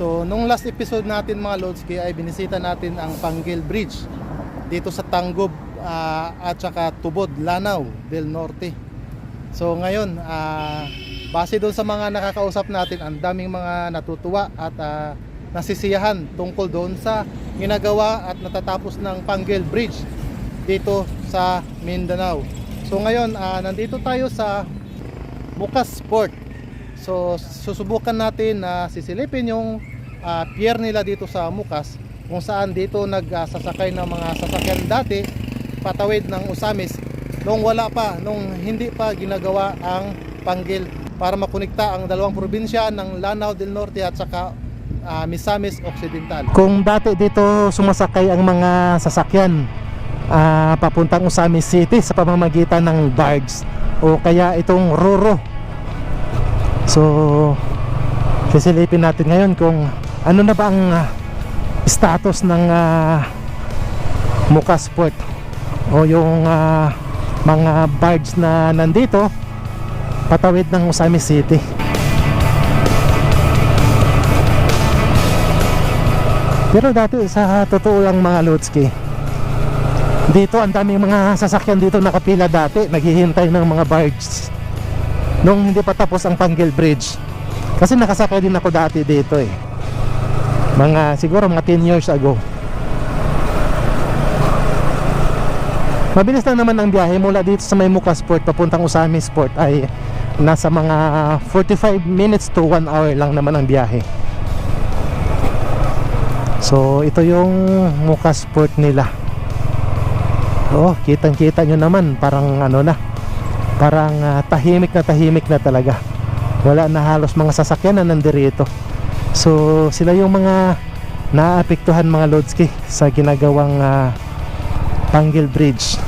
So, nung last episode natin mga Lodski ay binisita natin ang Panggil Bridge dito sa Tanggob ah, at saka Tubod, Lanao del Norte. So, ngayon, ah, base doon sa mga nakakausap natin, ang daming mga natutuwa at ah, nasisiyahan tungkol doon sa ginagawa at natatapos ng Panggil Bridge dito sa Mindanao. So, ngayon, ah, nandito tayo sa Mukas Port. So susubukan natin na sisilipin yung ah, pier nila dito sa Mukas kung saan dito nagsasakay ng mga sasakyan dati patawid ng Usamis nung wala pa, nung hindi pa ginagawa ang Panggil para makonekta ang dalawang probinsya ng Lanao del Norte at saka ah, Misamis Occidental. Kung dati dito sumasakay ang mga sasakyan ah, papuntang Usamis City sa pamamagitan ng barge o kaya itong Roro So, sisilipin natin ngayon kung ano na ba ang ah, status ng ah, Mukas Port o yung ah, mga barge na nandito patawid ng Usami City. Pero dati sa totoo lang mga Lutski, dito ang daming mga sasakyan dito nakapila dati, naghihintay ng mga barges nung hindi pa tapos ang Panggil Bridge. Kasi nakasakay din ako dati dito eh. Mga siguro mga 10 years ago. Mabilis lang naman ang biyahe mula dito sa may Mukas papuntang Usami Port ay nasa mga 45 minutes to 1 hour lang naman ang biyahe. So ito yung Mukas Port nila. Oh, kitang-kita nyo naman parang ano na parang ah, tahimik na tahimik na talaga wala na halos mga sasakyan na nandirito so sila yung mga naapektuhan mga Lodski sa ginagawang ah, Panggil Bridge.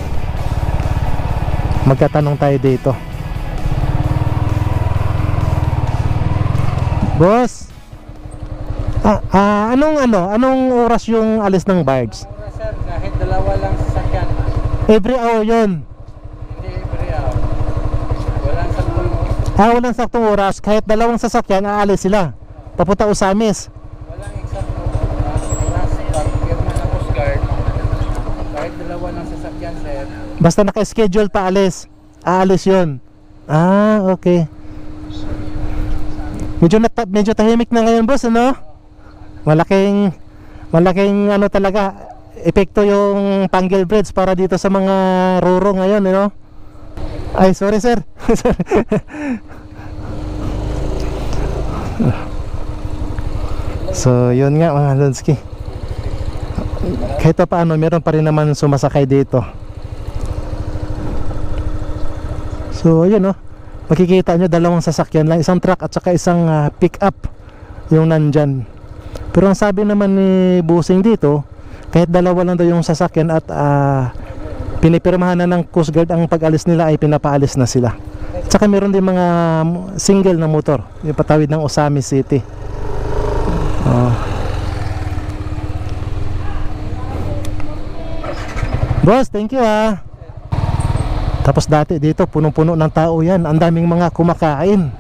Magkatanong tayo dito. Boss! Ah, ah, anong ano? Anong oras yung alis ng barge Oras sir, kahit dalawa lang sasakyan, every hour yon hindi every hour. Walang saktong ah walang saktong oras. Kahit dalawang sasakyan aalis sila papunta Usamis walang ng Guard, kahit dalawa lang sasakyan sir, Basta naka-schedule pa alis. Aalis yun. Ah, okay. Medyo, nata- medyo tahimik na ngayon boss, ano? Malaking, malaking ano talaga, epekto yung Panggil Bridge para dito sa mga ruro ngayon, ano? Ay, sorry sir. So, yun nga mga Lonsky. Kahit pa paano, meron pa rin naman sumasakay dito. So ayun oh. Makikita nyo dalawang sasakyan lang, isang truck at saka isang ah, pick-up yung nandyan. Pero ang sabi naman ni Busing dito, kahit dalawa lang daw yung sasakyan at ah, pinipirmahan na ng Coast Guard ang pag-alis nila ay pinapaalis na sila. Tsaka meron din mga single na motor, yung ng Osami City. Oh. Boss, thank you ah. Tapos dati dito punong-puno ng tao yan. Ang daming mga kumakain.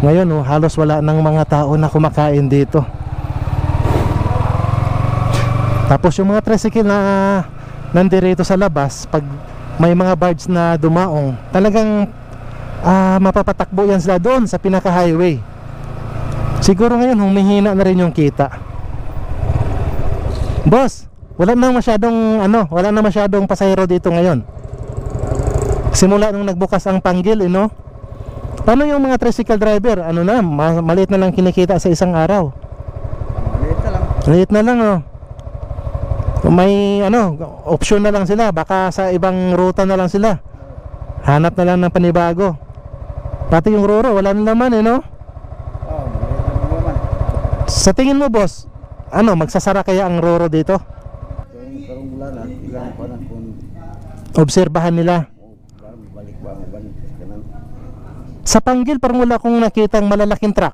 Ngayon oh, halos wala ng mga tao na kumakain dito. Tapos yung mga tricycle na nandirito sa labas, pag may mga barge na dumaong, talagang ah, mapapatakbo yan sila doon sa pinaka-highway. Siguro ngayon humihina na rin yung kita. Boss, wala na masyadong ano, wala na masyadong pasahero dito ngayon. Simula nung nagbukas ang panggil, eh, no? Paano yung mga tricycle driver? Ano na, ma- maliit na lang kinikita sa isang araw. maliit na lang. Maliit na lang, oh. May, ano, option na lang sila. Baka sa ibang ruta na lang sila. Hanap na lang ng panibago. Pati yung Roro, wala na naman, eh, no? Oh, maliit na naman. Sa tingin mo, boss, ano, magsasara kaya ang Roro dito? Karong wala na, ilang pa na Obserbahan nila. sa Panggil, parang wala akong nakitang malalaking truck.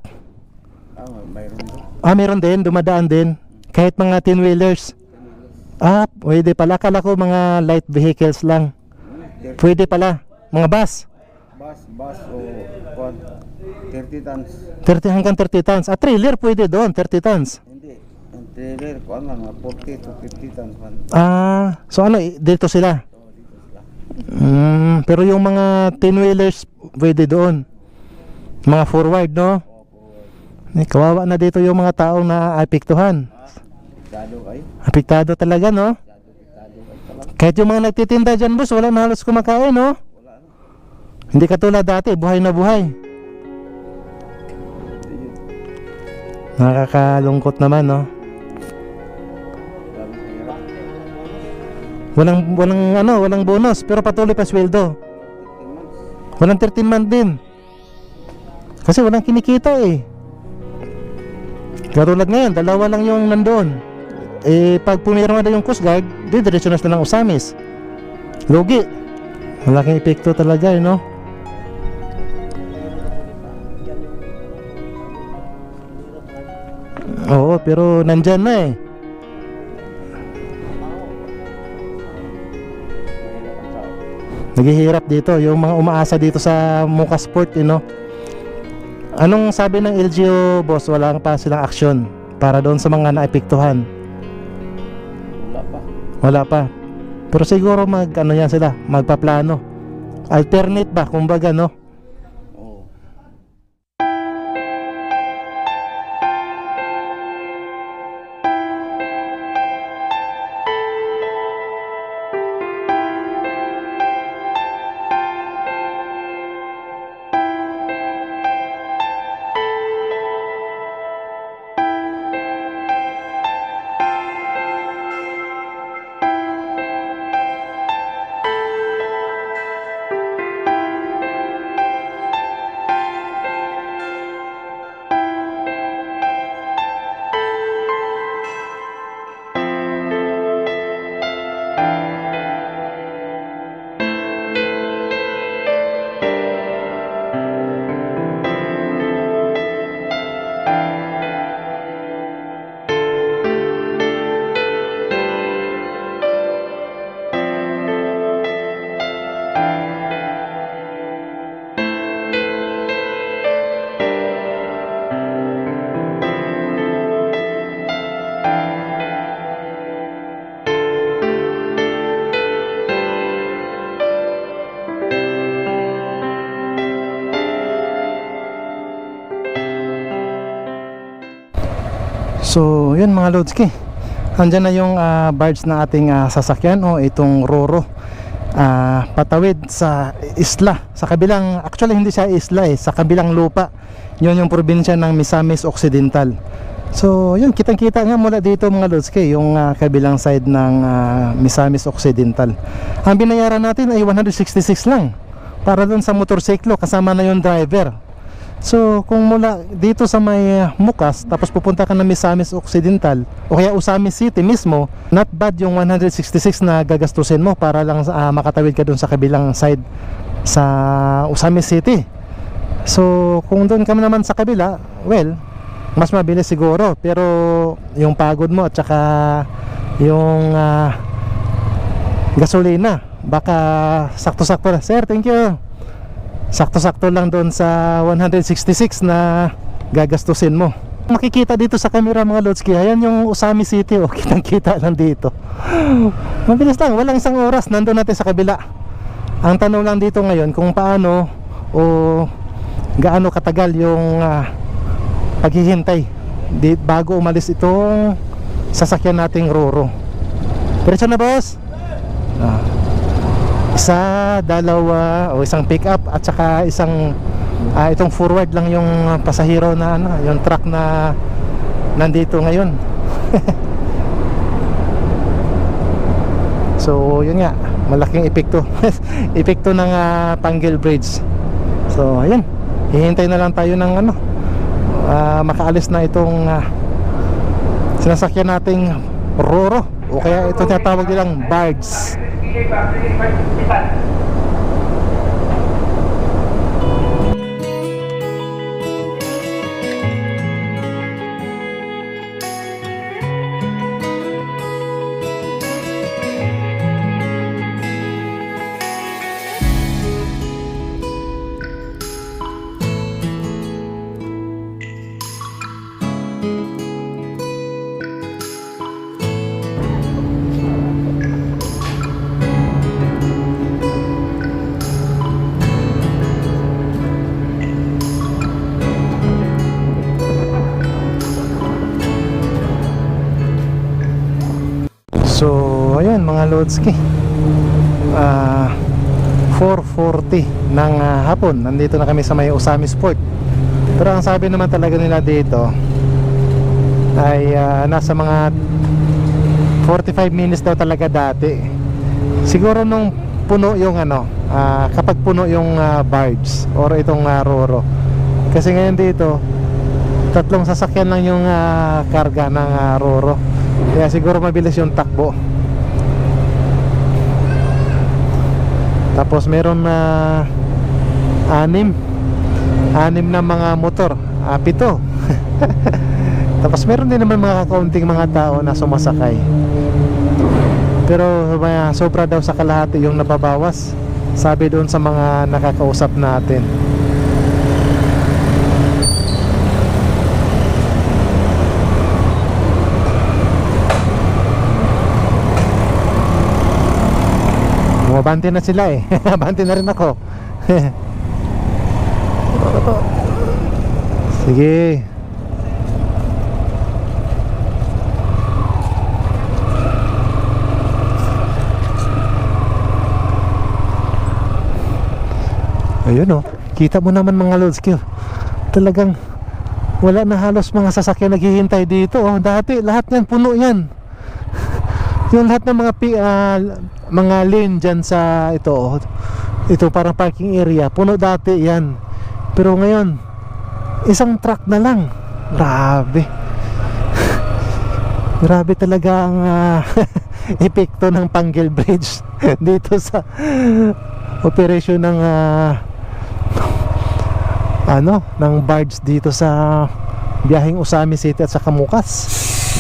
Ah, mayroon doon. Ah, meron din, dumadaan din. Kahit mga 10 wheelers. Ah, pwede pala. Kala ko mga light vehicles lang. Pwede pala. Mga bus. Bus, bus o. 30 tons. 30 hanggang 30 tons. Ah, trailer pwede doon, 30 tons. Hindi. Ang trailer ko man, mga 40 to 50 tons man. Ah, so ano, dito sila? Oo, dito sila. Mm, pero yung mga 10-wheelers, pwede doon. Mga forward, no? Oo, po. Eh, kawawa na dito yung mga taong naapektuhan. Dado kayo. Apektado talaga, no? Dado, dado kayo talaga. Kahit yung mga nagtitinda dyan, boss, wala na halos kumakain, no? Wala na. Hindi katulad dati, buhay na buhay. Nakakalungkot naman, no? Walang, walang, ano, walang bonus, pero patuloy pa sweldo. 15 months. Walang 13 month din. Kasi walang kinikita eh. Katulad ngayon, dalawa lang yung nandoon. Eh, pag pumirma na yung Coast Guard, di diretso na sila ng Usamis. Lugi. Malaking epekto talaga eh, no? Oo, pero nandyan na eh. Naghihirap dito, yung mga umaasa dito sa Mukasport, you know. Anong sabi ng LGU, boss? Wala pa silang aksyon para doon sa mga naepektuhan. Wala pa. Wala pa. Pero siguro mag ano yan sila, magpaplano. Alternate ba, kumbaga, no? So, yun mga Lodski. Andyan na yung ah, barge na ating ah, sasakyan o itong Roro. Ah, patawid sa isla. Sa kabilang, actually hindi siya isla eh, sa kabilang lupa. Yun yung probinsya ng Misamis Occidental. So, yun, kitang-kita nga mula dito mga Lodski, yung ah, kabilang side ng ah, Misamis Occidental. Ang binayaran natin ay 166 lang para doon sa motorsiklo kasama na yung driver. So, kung mula dito sa may uh, Mukas, tapos pupunta ka na Misamis Occidental, o kaya Usamis City mismo, not bad yung 166 na gagastusin mo para lang uh, makatawid ka dun sa kabilang side sa Usamis City. So, kung doon ka naman sa kabila, well, mas mabilis siguro. Pero, yung pagod mo at saka yung ah, gasolina, baka sakto-sakto na. Sir, thank you sakto-sakto lang doon sa 166 na gagastusin mo. Makikita dito sa camera mga Lodski, ayan yung Usami City, oh, kitang-kita lang dito. Mabilis lang, walang isang oras, nandun natin sa kabila. Ang tanong lang dito ngayon kung paano o gaano katagal yung ah, paghihintay di, bago umalis itong sasakyan nating Roro. Diretso na boss? Ah isa, dalawa o isang pick up at saka isang ah, itong forward lang yung pasahero na ano, yung truck na nandito ngayon. so, yun nga, malaking epekto. epekto ng ah, Panggil Bridge. So, ayun. Hihintay na lang tayo ng ano ah, makaalis na itong ah, sinasakyan nating Roro o kaya ito tinatawag nilang Bards. ที่แบบที่ไปที่ตัด ayun mga Lodski. Ah, 4.40 ng ah, hapon. Nandito na kami sa may Usami Sport. Pero ang sabi naman talaga nila dito ay ah, nasa mga 45 minutes daw talaga dati. Siguro nung puno yung ano, ah, kapag puno yung ah, barge or itong ah, roro. Kasi ngayon dito, tatlong sasakyan lang yung ah, karga ng ah, roro. Kaya siguro mabilis yung takbo. Tapos meron na anim anim na mga motor, pito. Tapos meron din naman mga kaunting mga tao na sumasakay. Pero sobra daw sa kalahati yung nababawas. Sabi doon sa mga nakakausap natin. Bumabante na sila eh. Bante na rin ako. Sige. Ayun oh. Kita mo naman mga Lodski. oh. Talagang wala na halos mga sasakyan naghihintay dito oh. Dati lahat yan puno yan. Yung lahat ng mga ah, mga lane dyan sa ito oh. Ito parang parking area. Puno dati yan. Pero ngayon isang truck na lang. Grabe. Grabe talaga ang ah, epekto ng Panggil Bridge dito sa operation ng ah, ano, ng barge dito sa biyaheng Usami City at sa Kamukas.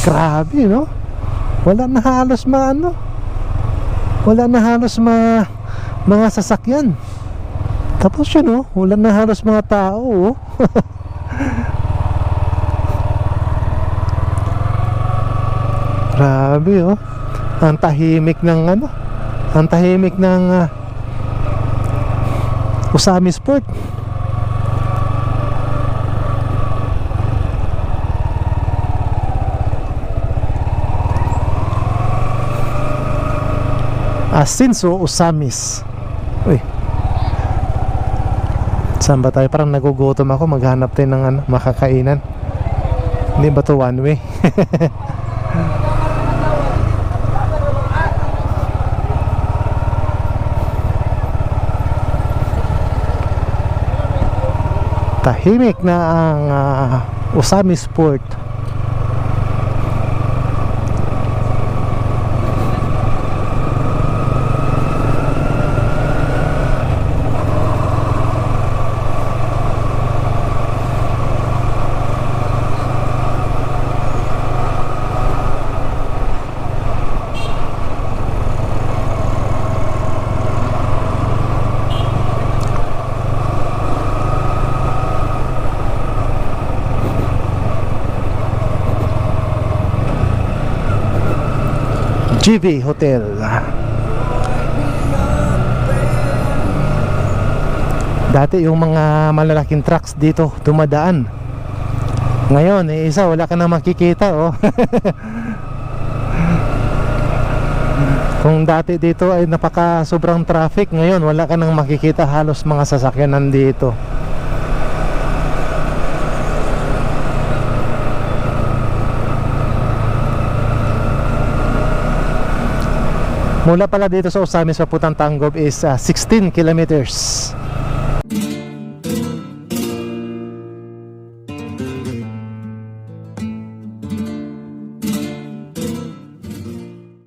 Grabe, no? Wala na halos ma ano. Wala na halos ma mga sasakyan. Tapos yun, no? Wala na halos mga tao, oh. Grabe, oh. Ang tahimik ng ano? Ang tahimik ng ah, Usami Sport. Asinso Usamis. Uy. Saan ba tayo? Parang nagugutom ako. Maghanap tayo ng ano, makakainan. Hindi ba to one way? Tahimik na ang ah, Usami Sport. GV Hotel. Dati yung mga malalaking trucks dito dumadaan. Ngayon, eh, isa wala ka na makikita, oh. Kung dati dito ay napaka sobrang traffic, ngayon wala ka nang makikita halos mga sasakyan nandito. Mula pala dito sa Osamis papuntang Tangob is ah, 16 kilometers.